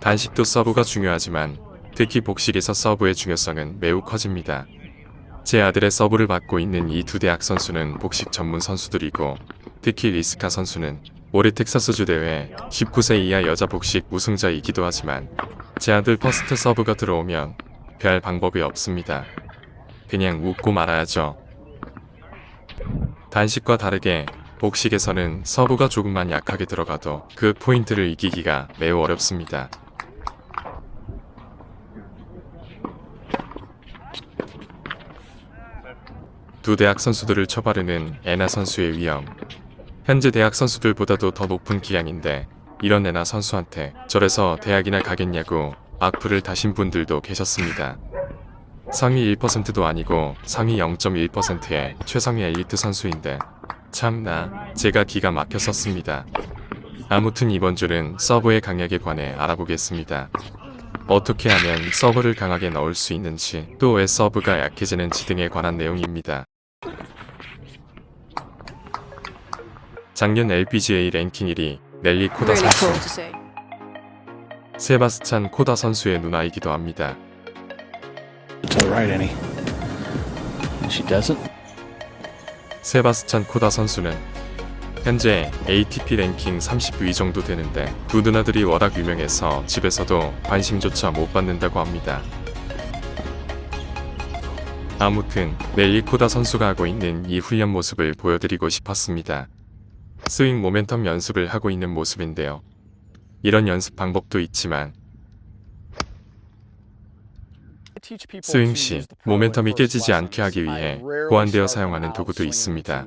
단식도 서브가 중요하지만 특히 복식에서 서브의 중요성은 매우 커집니다. 제 아들의 서브를 맡고 있는 이 두 대학 선수는 복식 전문 선수들이고 특히 리스카 선수는 올해 텍사스주 대회 19세 이하 여자 복식 우승자이기도 하지만 제 아들 퍼스트 서브가 들어오면 별 방법이 없습니다. 그냥 웃고 말아야죠. 단식과 다르게 복식에서는 서브가 조금만 약하게 들어가도 그 포인트를 이기기가 매우 어렵습니다. 두 대학 선수들을 처바르는 에나 선수의 위험. 현재 대학 선수들보다도 더 높은 기량인데 이런 에나 선수한테 저래서 대학이나 가겠냐고 악플을 다신 분들도 계셨습니다. 상위 1%도 아니고 상위 0.1%의 최상위 엘리트 선수인데 참나 제가 기가 막혔었습니다. 아무튼 이번 줄은 서브의 강약에 관해 알아보겠습니다. 어떻게 하면 서브를 강하게 넣을 수 있는지 또 왜 서브가 약해지는지 등에 관한 내용입니다. 작년 LPGA 랭킹 1위 넬리 코다 선수. 세바스찬 코다 선수의 누나이기도 합니다. 세바스찬 코다 선수는 현재 ATP 랭킹 30위 정도 되는데 두 누나들이 워낙 유명해서 집에서도 관심조차 못 받는다고 합니다. 아무튼 넬리 코다 선수가 하고 있는 이 훈련 모습을 보여드리고 싶었습니다. 스윙 모멘텀 연습을 하고 있는 모습인데요. 이런 연습 방법도 있지만 스윙 시 모멘텀이 깨지지 않게 하기 위해 보완되어 사용하는 도구도 있습니다.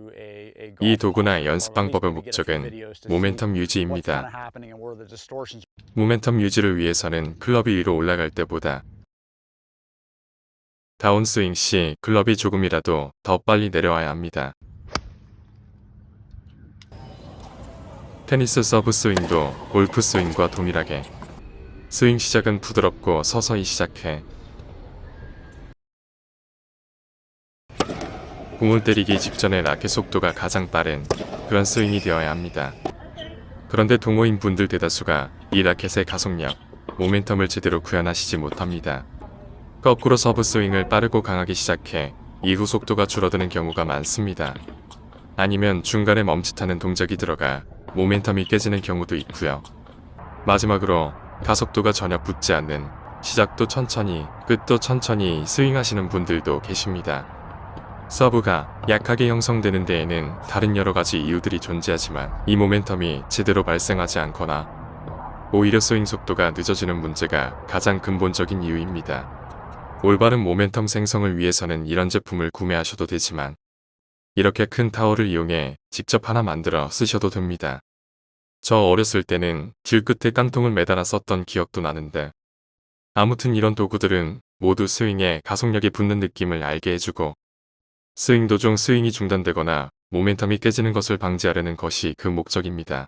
이 도구나 연습 방법의 목적은 모멘텀 유지입니다. 모멘텀 유지를 위해서는 클럽이 위로 올라갈 때보다 다운스윙 시 클럽이 조금이라도 더 빨리 내려와야 합니다. 테니스 서브 스윙도 골프 스윙과 동일하게 스윙 시작은 부드럽고 서서히 시작해 공을 때리기 직전에 라켓 속도가 가장 빠른 그런 스윙이 되어야 합니다. 그런데 동호인 분들 대다수가 이 라켓의 가속력, 모멘텀을 제대로 구현하시지 못합니다. 거꾸로 서브 스윙을 빠르고 강하게 시작해 이후 속도가 줄어드는 경우가 많습니다. 아니면 중간에 멈칫하는 동작이 들어가 모멘텀이 깨지는 경우도 있고요. 마지막으로 가속도가 전혀 붙지 않는 시작도 천천히 끝도 천천히 스윙하시는 분들도 계십니다. 서브가 약하게 형성되는 데에는 다른 여러 가지 이유들이 존재하지만 이 모멘텀이 제대로 발생하지 않거나 오히려 스윙 속도가 늦어지는 문제가 가장 근본적인 이유입니다. 올바른 모멘텀 생성을 위해서는 이런 제품을 구매하셔도 되지만 이렇게 큰 타월을 이용해 직접 하나 만들어 쓰셔도 됩니다. 저 어렸을 때는 길 끝에 깡통을 매달아 썼던 기억도 나는데 아무튼 이런 도구들은 모두 스윙에 가속력이 붙는 느낌을 알게 해주고 스윙 도중 스윙이 중단되거나 모멘텀이 깨지는 것을 방지하려는 것이 그 목적입니다.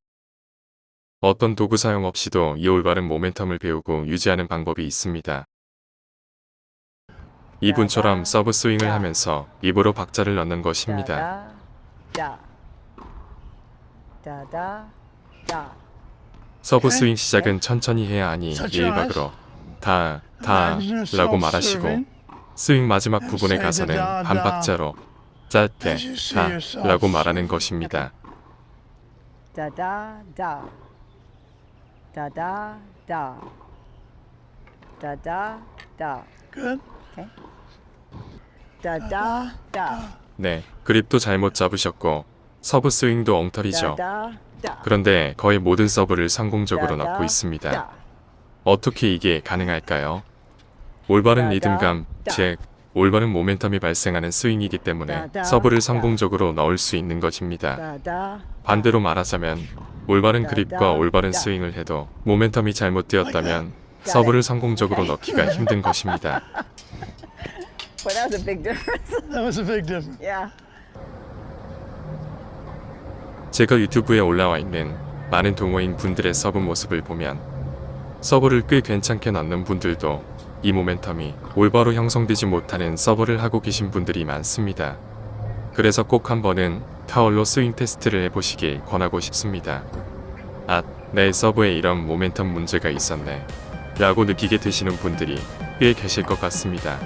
어떤 도구 사용 없이도 이 올바른 모멘텀을 배우고 유지하는 방법이 있습니다. 이분처럼 서브 스윙을 하면서 입으로 박자를 넣는 것입니다. 서브 스윙 시작은 천천히 해야 하니 예의박으로 다, 다 라고 말하시고 스윙 마지막 부분에 가서는 반 박자로 짧게 다 라고 말하는 것입니다. Okay. Da, da, da. 네, 그립도 잘못 잡으셨고 서브 스윙도 엉터리죠. 그런데 거의 모든 서브를 성공적으로 넣고 있습니다. 어떻게 이게 가능할까요? 올바른 리듬감, 즉 올바른 모멘텀이 발생하는 스윙이기 때문에 서브를 성공적으로 넣을 수 있는 것입니다. 반대로 말하자면 올바른 그립과 올바른 스윙을 해도 모멘텀이 잘못되었다면 서브를 성공적으로 넣기가 힘든 것입니다. 제가 유튜브에 올라와 있는 많은 동호인 분들의 서브 모습을 보면 서브를 꽤 괜찮게 넣는 분들도 이 모멘텀이 올바로 형성되지 못하는 서브를 하고 계신 분들이 많습니다. 그래서 꼭 한번은 타월로 스윙 테스트를 해보시길 권하고 싶습니다. 아, 내 서브에 이런 모멘텀 문제가 있었네. 라고 느끼게 되시는 분들이 꽤 계실 것 같습니다.